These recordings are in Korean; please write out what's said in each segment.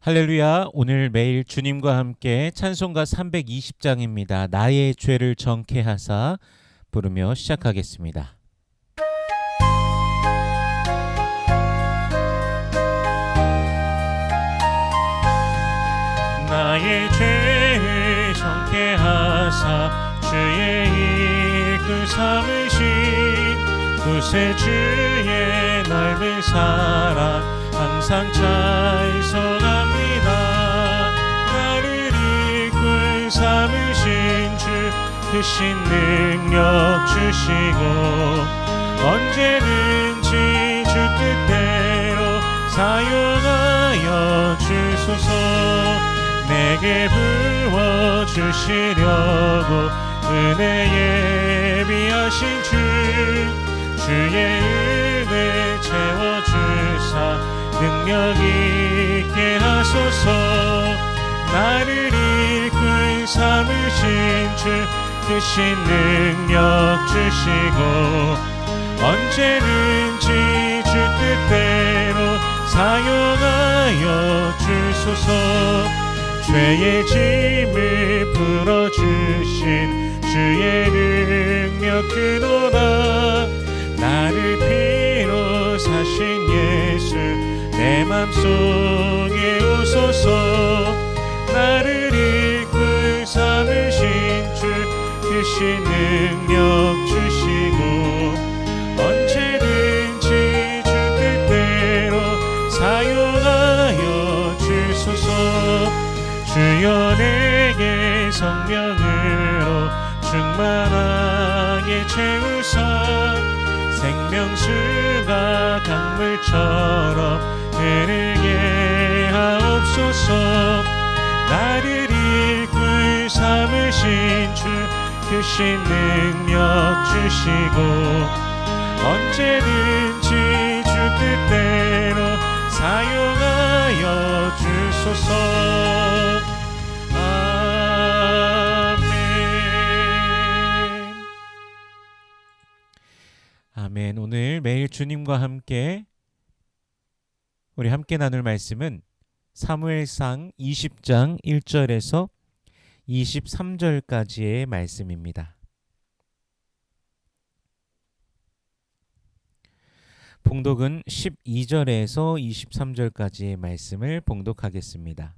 할렐루야. 오늘 매일 주님과 함께 찬송가 320장입니다. 나의 죄를 정케 하사 부르며 시작하겠습니다. 나의 죄를 정케 하사 주의 이끌 삼으신 구세 주의 넓은 사랑 항상 찬송 이끌 삼으신 주 크신 능력 주시고 언제든지 주 뜻대로 사용하여 주소서 내게 부어 주시려고 은혜 예비하신 주 주의 은혜 채워 주사 능력 있게 하소서 나를 이끌 삼으신 주 크신 능력 주시고 언제든지 주 뜻대로 사용하여 주소서. 죄의 짐을 풀어주신 주의 능력 그노라. 나를 피로 사신 예수 내 맘속에 오소서 나를 이끌 삼으신 주 크신 능력 주시고 언제든지 주 뜻대로 사용하여 주소서. 주여 내게 성령으로 충만하게 채우사 생명수가 강물처럼 흐르게 하옵소서 나를 이끌 삼으신 주 크신 능력 주시고 언제든지 주 뜻대로 사용하여 주소서. 오늘 매일 주님과 함께 우리 함께 나눌 말씀은 사무엘상 20장 1절에서 23절까지의 말씀입니다. 봉독은 12절에서 23절까지의 말씀을 봉독하겠습니다.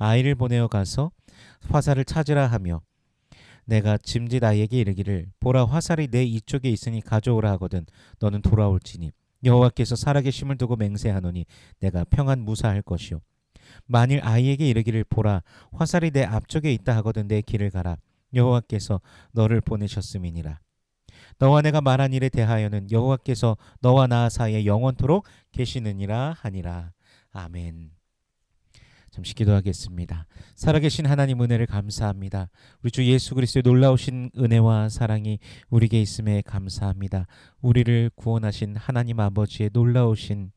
아이를 보내어 가서 화살을 찾으라 하며 내가 짐짓 아이에게 이르기를 보라 화살이 내 이쪽에 있으니 가져오라 하거든 너는 돌아올지니. 여호와께서 살아계심을 두고 맹세하노니 내가 평안 무사할 것이요. 만일 아이에게 이르기를 보라 화살이 내 앞쪽에 있다 하거든 내 길을 가라. 여호와께서 너를 보내셨음이니라. 너와 내가 말한 일에 대하여는 여호와께서 너와 나 사이에 영원토록 계시느니라 하니라. 아멘 잠시 기도하겠습니다. 살아계신 하나님 은혜를 감사합니다. 우리 주 예수 그리스도의 놀라우신 은혜와 사랑이 우리에게 있음에 감사합니다. 우리를 구원하신 하나님 아버지의 놀라우신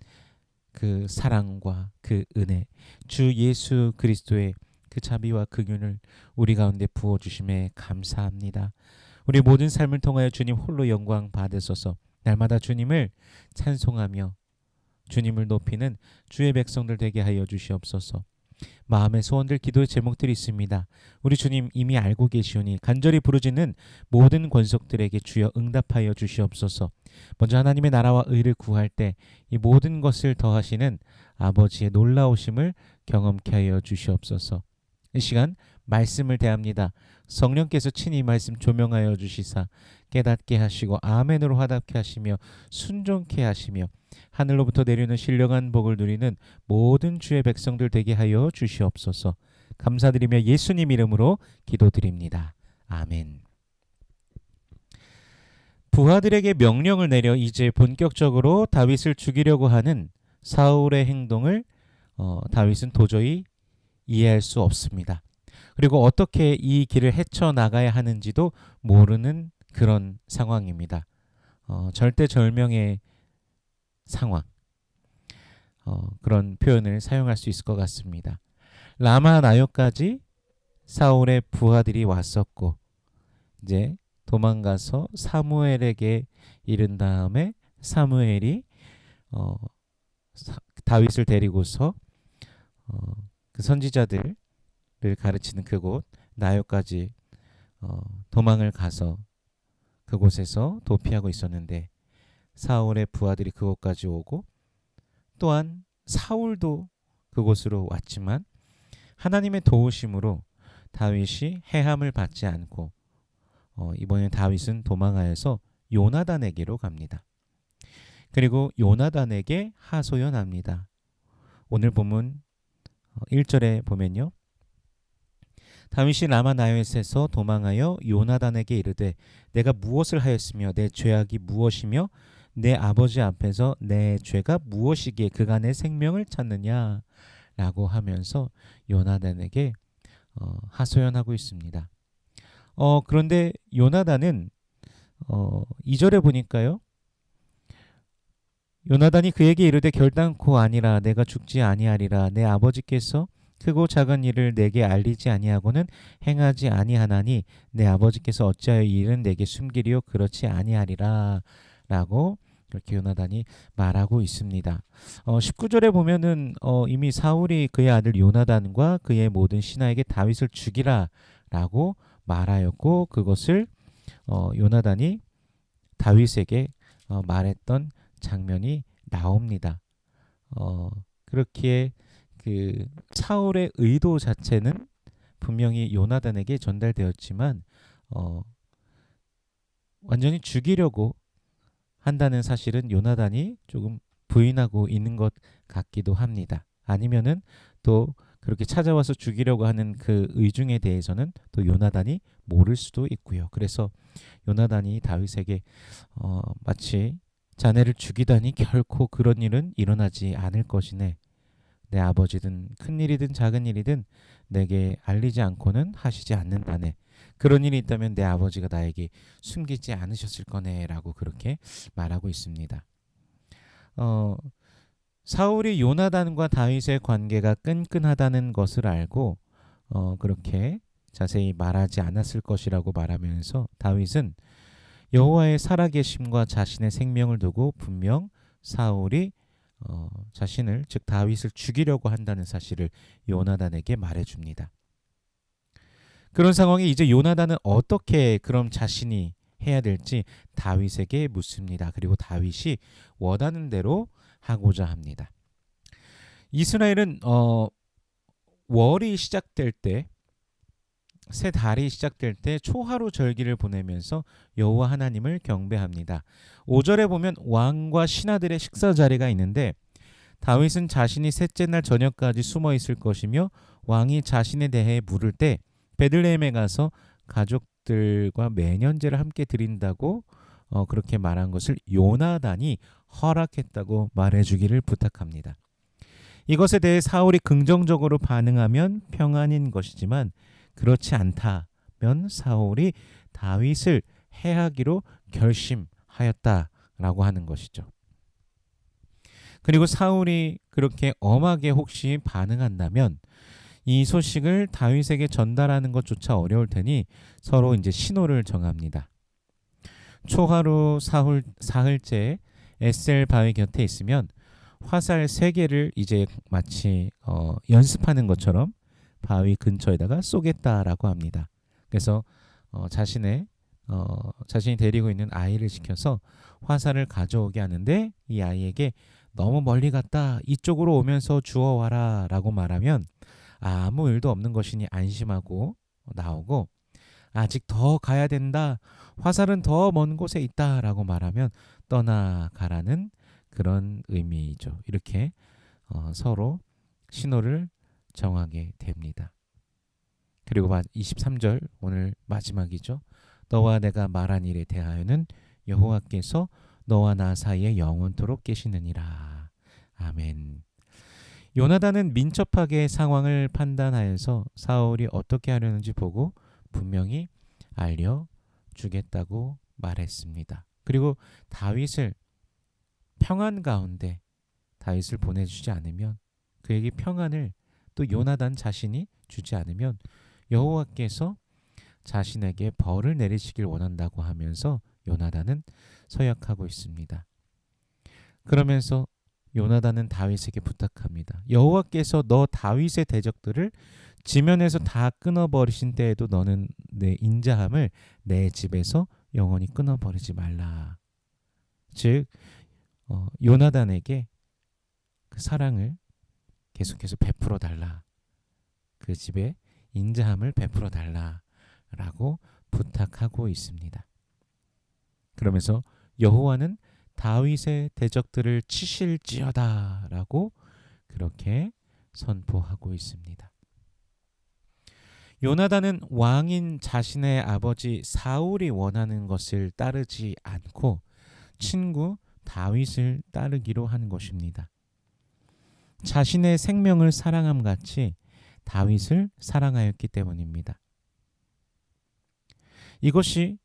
그 사랑과 그 은혜, 주 예수 그리스도의 그 자비와 긍휼을 우리 가운데 부어 주심에 감사합니다. 우리 모든 삶을 통하여 주님 홀로 영광 받으소서. 날마다 주님을 찬송하며 주님을 높이는 주의 백성들 되게 하여 주시옵소서. 마음의 소원들 기도의 제목들이 있습니다. 우리 주님 이미 알고 계시오니 간절히 부르짖는 모든 권속들에게 주여 응답하여 주시옵소서. 먼저 하나님의 나라와 의를 구할 때 이 모든 것을 더하시는 아버지의 놀라우심을 경험케 하여 주시옵소서. 이 시간 말씀을 대합니다. 성령께서 친히 말씀 조명하여 주시사 깨닫게 하시고 아멘으로 화답케 하시며 순종케 하시며 하늘로부터 내리는 신령한 복을 누리는 모든 주의 백성들 되게 하여 주시옵소서. 감사드리며 예수님 이름으로 기도드립니다. 아멘. 부하들에게 명령을 내려 이제 본격적으로 다윗을 죽이려고 하는 사울의 행동을 어, 다윗은 도저히 이해할 수 없습니다. 그리고 어떻게 이 길을 헤쳐 나가야 하는지도 모르는 그런 상황입니다. 어, 절대절명의 상황. 어, 그런 표현을 사용할 수 있을 것 같습니다. 라마 나요까지 사울의 부하들이 왔었고 이제 도망가서 사무엘에게 이른 다음에 사무엘이 어, 사, 다윗을 데리고서 어, 그 선지자들을 가르치는 그곳 나요까지 어, 도망을 가서 그곳에서 도피하고 있었는데 사울의 부하들이 그곳까지 오고 또한 사울도 그곳으로 왔지만 하나님의 도우심으로 다윗이 해함을 받지 않고 어, 이번에 다윗은 도망하여서 요나단에게로 갑니다. 그리고 요나단에게 하소연합니다. 오늘 본문 1절에 보면요. 다윗이 라마 나요에서 도망하여 요나단에게 이르되 내가 무엇을 하였으며 내 죄악이 무엇이며 내 아버지 앞에서 내 죄가 무엇이기에 내 생명을 찾느냐 라고 하면서 요나단에게 어, 하소연하고 있습니다. 어, 그런데 요나단은 어, 2절에 보니까요. 요나단이 그에게 이르되 결단코 아니라 내가 죽지 아니하리라 내 아버지께서 크고 작은 일을 내게 알리지 아니하고는 행하지 아니하나니 내 아버지께서 어찌하여 이 일은 내게 숨기리요 그렇지 아니하리라 라고 이렇게 요나단이 말하고 있습니다. 어, 19절에 보면은 어, 이미 사울이 그의 아들 요나단과 그의 모든 신하에게 다윗을 죽이라 라고 말하였고 그것을 어, 요나단이 다윗에게 어, 말했던 장면이 나옵니다. 어, 그렇기에 그 사울의 의도 자체는 분명히 요나단에게 전달되었지만 어, 완전히 죽이려고 한다는 사실은 요나단이 조금 부인하고 있는 것 같기도 합니다. 아니면은 또 그렇게 찾아와서 죽이려고 하는 그 의중에 대해서는 또 요나단이 모를 수도 있고요. 그래서 요나단이 다윗에게 어, 마치 자네를 죽이다니 결코 그런 일은 일어나지 않을 것이네. 내 아버지든 큰 일이든 작은 일이든 내게 알리지 않고는 하시지 않는다네. 그런 일이 있다면 내 아버지가 나에게 숨기지 않으셨을 거네라고 그렇게 말하고 있습니다. 어, 사울이 요나단과 다윗의 관계가 끈끈하다는 것을 알고 어, 그렇게 자세히 말하지 않았을 것이라고 말하면서 다윗은 여호와의 살아계심과 자신의 생명을 두고 분명 사울이 어, 자신을 즉 다윗을 죽이려고 한다는 사실을 요나단에게 말해줍니다. 그런 상황에 이제 요나단은 어떻게 그럼 자신이 해야 될지 다윗에게 묻습니다. 그리고 다윗이 원하는 대로 하고자 합니다. 이스라엘은 어, 월이 시작될 때, 새 달이 시작될 때 초하루 절기를 보내면서 여호와 하나님을 경배합니다. 5절에 보면 왕과 신하들의 식사 자리가 있는데 다윗은 자신이 셋째 날 저녁까지 숨어 있을 것이며 왕이 자신에 대해 물을 때 베들레헴에 가서 가족들과 매년제를 함께 드린다고 어, 그렇게 말한 것을 요나단이 허락했다고 말해주기를 부탁합니다. 이것에 대해 사울이 긍정적으로 반응하면 평안인 것이지만 그렇지 않다면 사울이 다윗을 해하기로 결심하였다라고 하는 것이죠. 그리고 사울이 그렇게 엄하게 혹시 반응한다면 이 소식을 다윗에게 전달하는 것조차 어려울 테니 서로 이제 신호를 정합니다. 초하루 사흘, 사흘째 에셀 바위 곁에 있으면 화살 세 개를 이제 마치 어, 연습하는 것처럼 바위 근처에다가 쏘겠다라고 합니다. 그래서 어, 자신의 어, 자신이 데리고 있는 아이를 시켜서 화살을 가져오게 하는데 이 아이에게 너무 멀리 갔다 이쪽으로 오면서 주워와라 라고 말하면 아무 일도 없는 것이니 안심하고 나오고 아직 더 가야 된다 화살은 더 먼 곳에 있다 라고 말하면 떠나가라는 그런 의미이죠. 이렇게 어, 서로 신호를 정하게 됩니다. 그리고 23절 오늘 마지막이죠. 너와 내가 말한 일에 대하여는 여호와께서 너와 나 사이에 영원토록 계시느니라. 아멘. 요나단은 민첩하게 상황을 판단하여서 사울이 어떻게 하려는지 보고 분명히 알려 주겠다고 말했습니다. 그리고 다윗을 평안 가운데 다윗을 보내주지 않으면 그에게 평안을 또 요나단 자신이 주지 않으면 여호와께서 자신에게 벌을 내리시길 원한다고 하면서 요나단은 서약하고 있습니다. 그러면서 요나단은 다윗에게 부탁합니다. 여호와께서 너 다윗의 대적들을 지면에서 다 끊어버리신 때에도 너는 내 인자함을 내 집에서 영원히 끊어버리지 말라. 즉 어, 요나단에게 그 사랑을 계속해서 베풀어 달라. 그 집에 인자함을 베풀어 달라라고 부탁하고 있습니다. 그러면서 여호와는 다윗의 대적들을 치실지어다라고 그렇게 선포하고 있습니다. 요나단은 왕인 자신의 아버지 사울이 원하는 것을 따르지 않고 친구 다윗을 따르기로 한 것입니다. 자신의 생명을 사랑함 같이 다윗을 사랑하였기 때문입니다. 이것이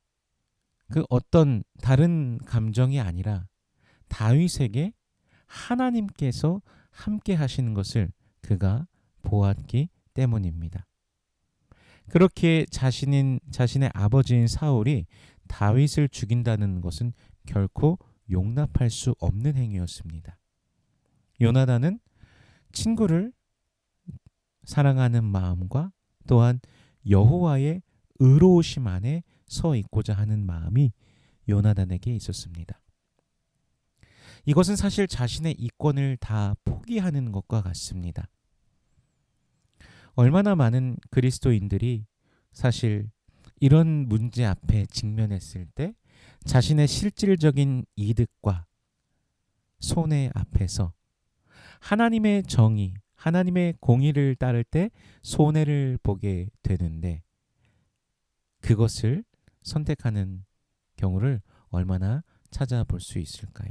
그 어떤 다른 감정이 아니라 다윗에게 하나님께서 함께 하시는 것을 그가 보았기 때문입니다. 그렇게 자신인 자신의 아버지인 사울이 다윗을 죽인다는 것은 결코 용납할 수 없는 행위였습니다. 요나단은 친구를 사랑하는 마음과 또한 여호와의 의로우심 안에 서 있고자 하는 마음이 요나단에게 있었습니다. 이것은 사실 자신의 이권을 다 포기하는 것과 같습니다. 얼마나 많은 그리스도인들이 사실 이런 문제 앞에 직면했을 때 자신의 실질적인 이득과 손해 앞에서 하나님의 정의, 하나님의 공의를 따를 때 손해를 보게 되는데 그것을 선택하는 경우를 얼마나 찾아볼 수 있을까요?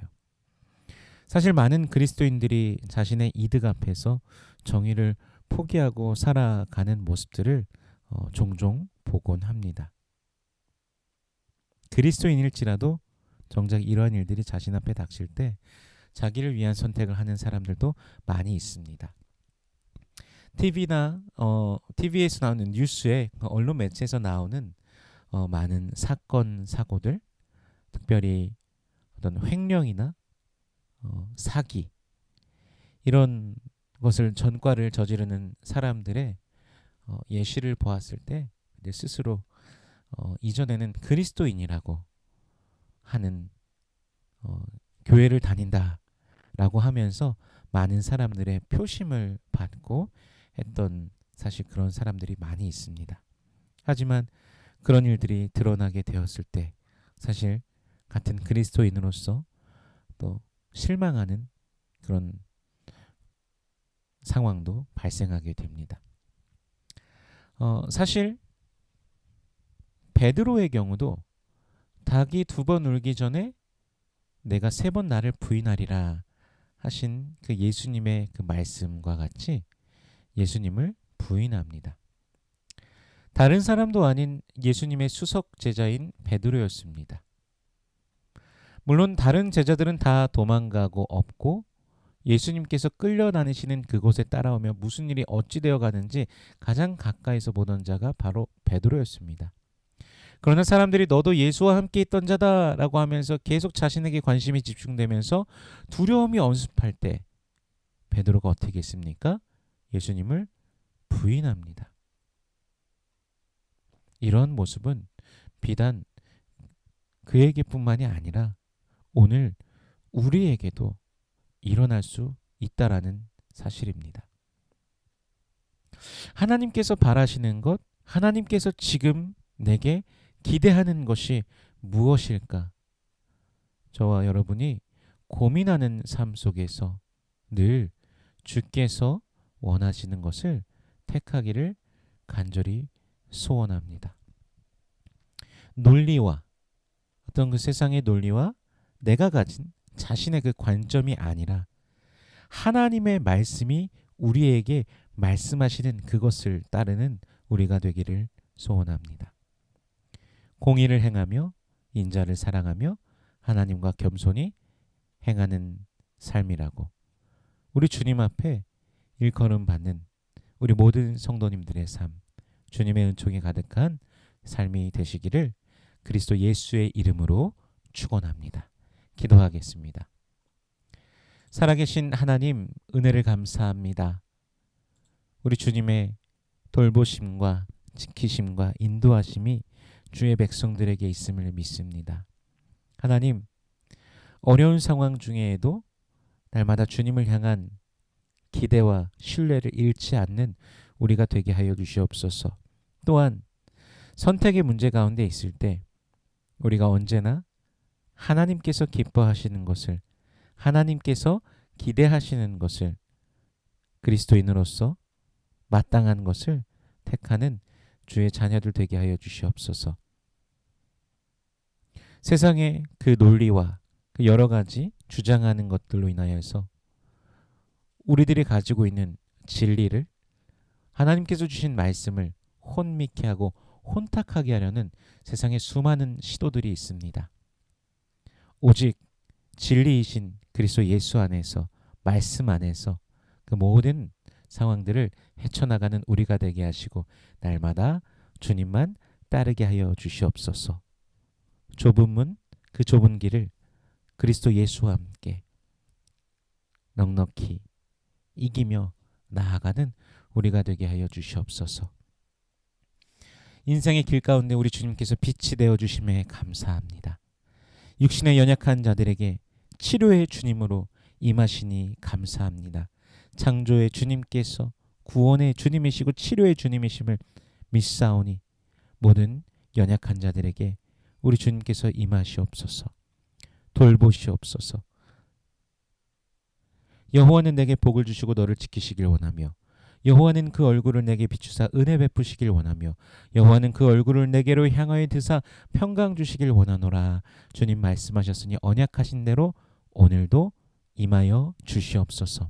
사실 많은 그리스도인들이 자신의 이득 앞에서 정의를 포기하고 살아가는 모습들을 어, 종종 보곤 합니다. 그리스도인일지라도 정작 이러한 일들이 자신 앞에 닥칠 때 자기를 위한 선택을 하는 사람들도 많이 있습니다. TV나 어, TV에서 나오는 뉴스에 언론 매체에서 나오는 어, 많은 사건 사고들, 특별히 어떤 횡령이나 어, 사기 이런 것을 전과를 저지르는 사람들의 어, 예시를 보았을 때 스스로 어, 이전에는 그리스도인이라고 하는 어, 교회를 다닌다 라고 하면서 많은 사람들의 표심을 받고 했던 사실 그런 사람들이 많이 있습니다. 하지만 그런 일들이 드러나게 되었을 때 사실 같은 그리스도인으로서 또 실망하는 그런 상황도 발생하게 됩니다. 어, 사실 베드로의 경우도 닭이 두 번 울기 전에 내가 세 번 나를 부인하리라 하신 그 예수님의 그 말씀과 같이 예수님을 부인합니다. 다른 사람도 아닌 예수님의 수석 제자인 베드로였습니다. 물론 다른 제자들은 다 도망가고 없고 예수님께서 끌려다니시는 그곳에 따라오며 무슨 일이 어찌 되어 가는지 가장 가까이서 보던 자가 바로 베드로였습니다. 그러나 사람들이 너도 예수와 함께 있던 자다 라고 하면서 계속 자신에게 관심이 집중되면서 두려움이 엄습할 때 베드로가 어떻게 했습니까? 예수님을 부인합니다. 이런 모습은 비단 그에게뿐만이 아니라 오늘 우리에게도 일어날 수 있다라는 사실입니다. 하나님께서 바라시는 것, 하나님께서 지금 내게 기대하는 것이 무엇일까? 저와 여러분이 고민하는 삶 속에서 늘 주께서 원하시는 것을 택하기를 간절히 소원합니다. 논리와 어떤 그 세상의 논리와 내가 가진 자신의 그 관점이 아니라 하나님의 말씀이 우리에게 말씀하시는 그것을 따르는 우리가 되기를 소원합니다. 공의를 행하며 인자를 사랑하며 하나님과 겸손히 행하는 삶이라고 우리 주님 앞에 일컬음 받는 우리 모든 성도님들의 삶 주님의 은총이 가득한 삶이 되시기를 그리스도 예수의 이름으로 축원합니다. 기도하겠습니다. 살아계신 하나님 은혜를 감사합니다. 우리 주님의 돌보심과 지키심과 인도하심이 주의 백성들에게 있음을 믿습니다. 하나님 어려운 상황 중에도 날마다 주님을 향한 기대와 신뢰를 잃지 않는 우리가 되게 하여 주시옵소서. 또한 선택의 문제 가운데 있을 때 우리가 언제나 하나님께서 기뻐하시는 것을 하나님께서 기대하시는 것을 그리스도인으로서 마땅한 것을 택하는 주의 자녀들 되게 하여 주시옵소서. 세상의 그 논리와 그 여러 가지 주장하는 것들로 인하여서 우리들이 가지고 있는 진리를 하나님께서 주신 말씀을 혼미케 하고 혼탁하게 하려는 세상의 수많은 시도들이 있습니다. 오직 진리이신 그리스도 예수 안에서 말씀 안에서 그 모든 상황들을 헤쳐나가는 우리가 되게 하시고 날마다 주님만 따르게 하여 주시옵소서. 좁은 문, 그 좁은 길을 그리스도 예수와 함께 넉넉히 이기며 나아가는 우리가 되게 하여 주시옵소서. 인생의 길 가운데 우리 주님께서 빛이 되어 주심에 감사합니다. 육신의 연약한 자들에게 치료의 주님으로 임하시니 감사합니다. 창조의 주님께서 구원의 주님이시고 치료의 주님이심을 믿사오니 모든 연약한 자들에게 우리 주님께서 임하시옵소서. 돌보시옵소서. 여호와는 내게 복을 주시고 너를 지키시길 원하며 여호와는 그 얼굴을 내게 비추사 은혜 베푸시길 원하며 여호와는 그 얼굴을 내게로 향하여 드사 평강 주시길 원하노라 주님 말씀하셨으니 언약하신 대로 오늘도 임하여 주시옵소서